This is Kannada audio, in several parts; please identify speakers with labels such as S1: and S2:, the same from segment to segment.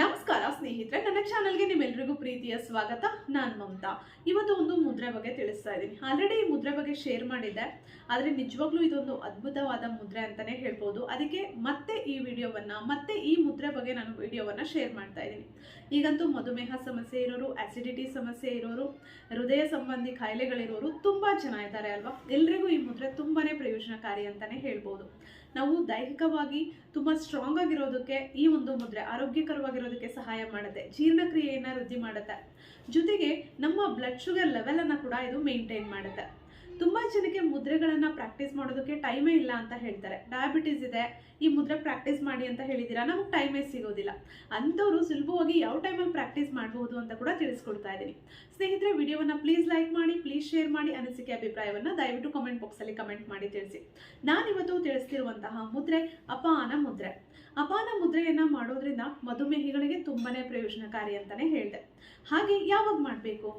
S1: ನಮಸ್ಕಾರ, ಸ್ನೇಹಿತರೆ. ನನ್ನ ಚಾನಲ್ಗೆ ನಿಮ್ಮೆಲ್ಲರಿಗೂ ಪ್ರೀತಿಯ ಸ್ವಾಗತ. ನಾನು ಮಮತಾ. ಇವತ್ತು ಒಂದು ಮುದ್ರೆ ಬಗ್ಗೆ ತಿಳಿಸ್ತಾ ಇದ್ದೀನಿ. ಆಲ್ರೆಡಿ ಈ ಮುದ್ರೆ ಬಗ್ಗೆ ಶೇರ್ ಮಾಡಿದ್ದೆ. ಆದರೆ ನಿಜವಾಗ್ಲೂ ಇದೊಂದು ಅದ್ಭುತವಾದ ಮುದ್ರೆ ಅಂತಾನೆ ಹೇಳ್ಬೋದು. ಅದಕ್ಕೆ ಮತ್ತೆ ಈ ವಿಡಿಯೋವನ್ನ, ಮತ್ತೆ ಈ ಮುದ್ರೆ ಬಗ್ಗೆ ನಾನು ವಿಡಿಯೋವನ್ನ ಶೇರ್ ಮಾಡ್ತಾ ಇದ್ದೀನಿ. ಈಗಂತೂ ಮಧುಮೇಹ ಸಮಸ್ಯೆ ಇರೋರು ಆಸಿಡಿಟಿ ಸಮಸ್ಯೆ ಇರೋರು, ಹೃದಯ ಸಂಬಂಧಿ ಕಾಯಿಲೆಗಳಿರೋರು ತುಂಬ ಜನ ಇದ್ದಾರೆ ಅಲ್ವಾ? ಎಲ್ರಿಗೂ ಈ ಮುದ್ರೆ ತುಂಬಾ ಪ್ರಯೋಜನಕಾರಿ ಅಂತಾನೆ ಹೇಳ್ಬೋದು. ನಾವು ದೈಹಿಕವಾಗಿ ತುಂಬ ಸ್ಟ್ರಾಂಗ್ ಆಗಿರೋದಕ್ಕೆ ಈ ಒಂದು ಮುದ್ರೆ ಆರೋಗ್ಯಕರವಾಗಿರೋದಕ್ಕೆ ಸಹಾಯ ಮಾಡುತ್ತೆ. ಜೀರ್ಣಕ್ರಿಯೆಯನ್ನು ವೃದ್ಧಿ ಮಾಡುತ್ತೆ. ಜೊತೆಗೆ ನಮ್ಮ ಬ್ಲಡ್ ಶುಗರ್ ಲೆವೆಲನ್ನು ಕೂಡ ಇದು ಮೇಂಟೈನ್ ಮಾಡುತ್ತೆ. ತುಂಬ ಜನಕ್ಕೆ ಮುದ್ರೆಗಳನ್ನು ಪ್ರಾಕ್ಟೀಸ್ ಮಾಡೋದಕ್ಕೆ ಟೈಮೇ ಇಲ್ಲ ಅಂತ ಹೇಳ್ತಾರೆ. ಡಯಾಬಿಟಿಸ್ ಇದೆ, ಈ ಮುದ್ರೆ ಪ್ರಾಕ್ಟೀಸ್ ಮಾಡಿ ಅಂತ ಹೇಳಿದ್ದೀರಾ ನಮಗೆ ಟೈಮೇ ಸಿಗೋದಿಲ್ಲ. ಅಂಥವ್ರು ಸುಲಭವಾಗಿ ಯಾವ ಟೈಮಲ್ಲಿ ಪ್ರಾಕ್ಟೀಸ್ ಮಾಡಬಹುದು ಅಂತ ಕೂಡ ತಿಳಿಸ್ಕೊಡ್ತಾ ಇದ್ದೀನಿ. ಸ್ನೇಹಿತರೆ, ವಿಡಿಯೋವನ್ನು ಪ್ಲೀಸ್ ಲೈಕ್ ಮಾಡಿ ಪ್ಲೀಸ್ ಶೇರ್ ಮಾಡಿ ಅನಿಸಿಕೆ ಅಭಿಪ್ರಾಯವನ್ನು ದಯವಿಟ್ಟು ಕಮೆಂಟ್ ಬಾಕ್ಸಲ್ಲಿ ಕಮೆಂಟ್ ಮಾಡಿ ತಿಳಿಸಿ. ನಾನಿವತ್ತು ತಿಳಿಸ್ತಿರುವಂತಹ ಮುದ್ರೆ ಅಪಾನ ಮುದ್ರೆ. ಅಪಾನ ಮುದ್ರೆಯನ್ನ ಮಾಡೋದ್ರಿಂದ ಮಧುಮೇಹಿಗಳಿಗೆ ತುಂಬಾನೇ ಪ್ರಯೋಜನಕಾರಿ ಅಂತಾನೆ ಹೇಳಿದೆ. ಹಾಗೆ ಯಾವಾಗ ಮಾಡಬೇಕು?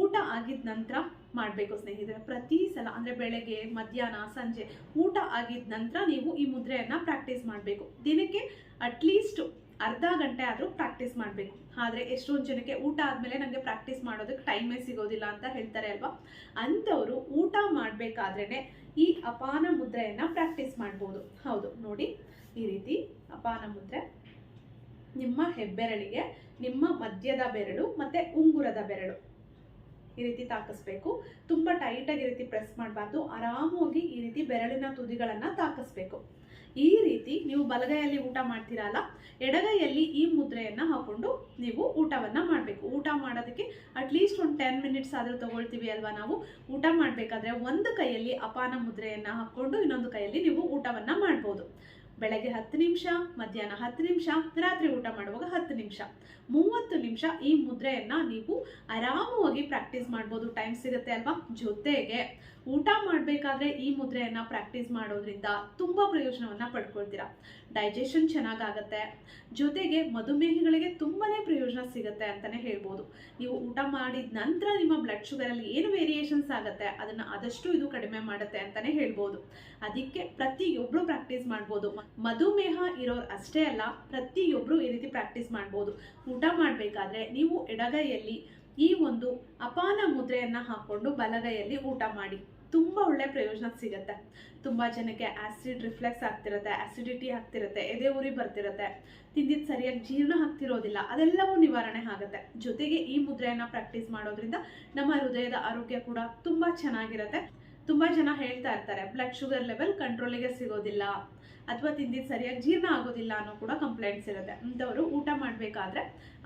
S1: ಊಟ ಆಗಿದ ನಂತರ ಮಾಡಬೇಕು ಸ್ನೇಹಿತರೆ. ಪ್ರತಿ ಸಲ, ಅಂದರೆ ಬೆಳಗ್ಗೆ, ಮಧ್ಯಾಹ್ನ, ಸಂಜೆ ಊಟ ಆಗಿದ ನಂತರ ನೀವು ಈ ಮುದ್ರೆಯನ್ನು ಪ್ರಾಕ್ಟೀಸ್ ಮಾಡಬೇಕು. ದಿನಕ್ಕೆ ಅಟ್ಲೀಸ್ಟ್ ಅರ್ಧ ಗಂಟೆ ಆದರೂ ಪ್ರಾಕ್ಟೀಸ್ ಮಾಡಬೇಕು. ಆದರೆ ಎಷ್ಟೊಂದು ಜನಕ್ಕೆ ಊಟ ಆದಮೇಲೆ ನನಗೆ ಪ್ರಾಕ್ಟೀಸ್ ಮಾಡೋದಕ್ಕೆ ಟೈಮೇ ಸಿಗೋದಿಲ್ಲ ಅಂತ ಹೇಳ್ತಾರೆ ಅಲ್ವಾ? ಅಂಥವರು ಊಟ ಮಾಡಬೇಕಾದ್ರೇ ಈ ಅಪಾನ ಮುದ್ರೆಯನ್ನು ಪ್ರಾಕ್ಟೀಸ್ ಮಾಡ್ಬೋದು. ಹೌದು, ನೋಡಿ ಈ ರೀತಿ ಅಪಾನ ಮುದ್ರೆ. ನಿಮ್ಮ ಹೆಬ್ಬೆರಳಿಗೆ, ನಿಮ್ಮ ಮಧ್ಯದ ಬೆರಳು ಮತ್ತು ಉಂಗುರದ ಬೆರಳು. ಈ ರೀತಿ ತಾಕಿಸ್ಬೇಕು. ತುಂಬ ಟೈಟಾಗಿ ಈ ರೀತಿ ಪ್ರೆಸ್ ಮಾಡಬಾರ್ದು. ಆರಾಮಾಗಿ ಈ ರೀತಿ ಬೆರಳಿನ ತುದಿಗಳನ್ನು ತಾಕಿಸ್ಬೇಕು. ಈ ರೀತಿ ನೀವು ಬಲಗೈಯಲ್ಲಿ ಊಟ ಮಾಡ್ತೀರಲ್ಲ, ಎಡಗೈಯಲ್ಲಿ ಈ ಮುದ್ರೆಯನ್ನು ಹಾಕೊಂಡು ನೀವು ಊಟವನ್ನ ಮಾಡಬೇಕು. ಊಟ ಮಾಡೋದಕ್ಕೆ ಅಟ್ಲೀಸ್ಟ್ ಒಂದು ಟೆನ್ ಮಿನಿಟ್ಸ್ ಆದರೂ ತಗೊಳ್ತೀವಿ ಅಲ್ವಾ ನಾವು? ಊಟ ಮಾಡಬೇಕಾದ್ರೆ ಒಂದು ಕೈಯಲ್ಲಿ ಅಪಾನ ಮುದ್ರೆಯನ್ನು ಹಾಕೊಂಡು ಇನ್ನೊಂದು ಕೈಯಲ್ಲಿ ನೀವು ಊಟವನ್ನ ಮಾಡ್ಬೋದು. ಬೆಳಗ್ಗೆ ಹತ್ತು ನಿಮಿಷ, ಮಧ್ಯಾಹ್ನ ಹತ್ತು ನಿಮಿಷ, ರಾತ್ರಿ ಊಟ ಮಾಡುವಾಗ ಹತ್ತು ನಿಮಿಷ. ಮೂವತ್ತು ನಿಮಿಷ ಈ ಮುದ್ರೆಯನ್ನ ನೀವು ಆರಾಮವಾಗಿ ಪ್ರಾಕ್ಟೀಸ್ ಮಾಡ್ಬೋದು. ಟೈಮ್ ಸಿಗುತ್ತೆ ಅಲ್ವಾ? ಜೊತೆಗೆ ಊಟ ಮಾಡಬೇಕಾದ್ರೆ ಈ ಮುದ್ರೆಯನ್ನ ಪ್ರಾಕ್ಟೀಸ್ ಮಾಡೋದ್ರಿಂದ ತುಂಬಾ ಪ್ರಯೋಜನವನ್ನ ಪಡ್ಕೊಳ್ತೀರಾ. ಡೈಜೆಷನ್ ಚೆನ್ನಾಗಾಗತ್ತೆ. ಜೊತೆಗೆ ಮಧುಮೇಹಿಗಳಿಗೆ ತುಂಬಾನೇ ಪ್ರಯೋಜನ ಸಿಗುತ್ತೆ ಅಂತಾನೆ ಹೇಳ್ಬೋದು. ನೀವು ಊಟ ಮಾಡಿದ ನಂತರ ನಿಮ್ಮ ಬ್ಲಡ್ ಶುಗರಲ್ಲಿ ಏನು ವೇರಿಯೇಷನ್ಸ್ ಆಗುತ್ತೆ, ಅದನ್ನ ಆದಷ್ಟು ಇದು ಕಡಿಮೆ ಮಾಡುತ್ತೆ ಅಂತಾನೆ ಹೇಳ್ಬೋದು. ಅದಕ್ಕೆ ಪ್ರತಿಯೊಬ್ರು ಪ್ರಾಕ್ಟೀಸ್ ಮಾಡ್ಬೋದು. ಮಧುಮೇಹ ಇರೋರು ಅಷ್ಟೇ ಅಲ್ಲ ಪ್ರತಿಯೊಬ್ಬರು ಈ ರೀತಿ ಪ್ರಾಕ್ಟೀಸ್ ಮಾಡ್ಬೋದು. ಊಟ ಮಾಡಬೇಕಾದ್ರೆ ನೀವು ಎಡಗೈಯಲ್ಲಿ ಈ ಒಂದು ಅಪಾನ ಮುದ್ರೆಯನ್ನು ಹಾಕೊಂಡು ಬಲಗೈಯಲ್ಲಿ ಊಟ ಮಾಡಿ. ತುಂಬ ಒಳ್ಳೆ ಪ್ರಯೋಜನ ಸಿಗುತ್ತೆ. ತುಂಬ ಜನಕ್ಕೆ ಆಸಿಡ್ ರಿಫ್ಲೆಕ್ಸ್ ಆಗ್ತಿರುತ್ತೆ ಆಸಿಡಿಟಿ ಆಗ್ತಿರುತ್ತೆ, ಎದೆ ಉರಿ ಬರ್ತಿರುತ್ತೆ ತಿಂದಿದ್ದು ಸರಿಯಾಗಿ ಜೀರ್ಣ ಆಗ್ತಿರೋದಿಲ್ಲ, ಅದೆಲ್ಲವೂ ನಿವಾರಣೆ ಆಗುತ್ತೆ. ಜೊತೆಗೆ ಈ ಮುದ್ರೆಯನ್ನು ಪ್ರಾಕ್ಟೀಸ್ ಮಾಡೋದ್ರಿಂದ ನಮ್ಮ ಹೃದಯದ ಆರೋಗ್ಯ ಕೂಡ ತುಂಬಾ ಚೆನ್ನಾಗಿರುತ್ತೆ. ತುಂಬಾ ಜನ ಹೇಳ್ತಾ ಇರ್ತಾರೆ ಬ್ಲಡ್ ಶುಗರ್ ಲೆವೆಲ್ ಕಂಟ್ರೋಲಿಗೆ ಸಿಗೋದಿಲ್ಲ ಅಥವಾ ತಿಂದಿದ್ದು ಸರಿಯಾಗಿ ಜೀರ್ಣ ಆಗೋದಿಲ್ಲ ಅನ್ನೋ ಕೂಡ ಕಂಪ್ಲೇಂಟ್ಸ್ ಇರುತ್ತೆ. ಅಂಥವರು ಊಟ ಮಾಡಬೇಕಾದ್ರೆ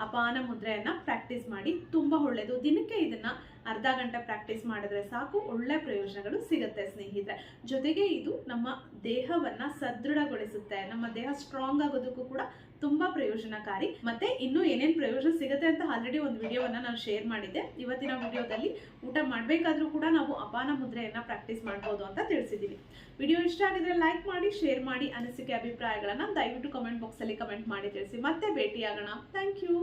S1: ಅಪಾನ ಮುದ್ರೆಯನ್ನು ಪ್ರಾಕ್ಟೀಸ್ ಮಾಡಿ ತುಂಬಾ ಒಳ್ಳೆಯದು ದಿನಕ್ಕೆ ಇದನ್ನ ಅರ್ಧ ಗಂಟೆ ಪ್ರಾಕ್ಟೀಸ್ ಮಾಡಿದ್ರೆ ಸಾಕು, ಒಳ್ಳೆ ಪ್ರಯೋಜನಗಳು ಸಿಗುತ್ತೆ ಸ್ನೇಹಿತರೆ. ಜೊತೆಗೆ ಇದು ನಮ್ಮ ದೇಹವನ್ನ ಸದೃಢಗೊಳಿಸುತ್ತೆ. ನಮ್ಮ ದೇಹ ಸ್ಟ್ರಾಂಗ್ ಆಗೋದಕ್ಕೂ ಕೂಡ ತುಂಬಾ ಪ್ರಯೋಜನಕಾರಿ. ಮತ್ತೆ ಇನ್ನೂ ಏನೇನು ಪ್ರಯೋಜನ ಸಿಗುತ್ತೆ ಅಂತ ಆಲ್ರೆಡಿ ಒಂದು ವಿಡಿಯೋವನ್ನ ನಾನು ಶೇರ್ ಮಾಡಿದ್ದೆ. ಇವತ್ತಿನ ವಿಡಿಯೋದಲ್ಲಿ ಊಟ ಮಾಡಬೇಕಾದ್ರೂ ಕೂಡ ನಾವು ಅಪಾನ ಮುದ್ರೆಯನ್ನ ಪ್ರಾಕ್ಟೀಸ್ ಮಾಡ್ಬೋದು ಅಂತ ತಿಳಿಸಿದ್ದೀನಿ ವಿಡಿಯೋ ಇಷ್ಟ ಆಗಿದ್ರೆ ಲೈಕ್ ಮಾಡಿ ಶೇರ್ ಮಾಡಿ ಅನಿಸಿಕೆ ಅಭಿಪ್ರಾಯಗಳನ್ನು ದಯವಿಟ್ಟು ಕಮೆಂಟ್ ಬಾಕ್ಸಲ್ಲಿ ಕಮೆಂಟ್ ಮಾಡಿ ತಿಳಿಸಿ. ಮತ್ತೆ ಭೇಟಿಯಾಗೋಣ. Thank you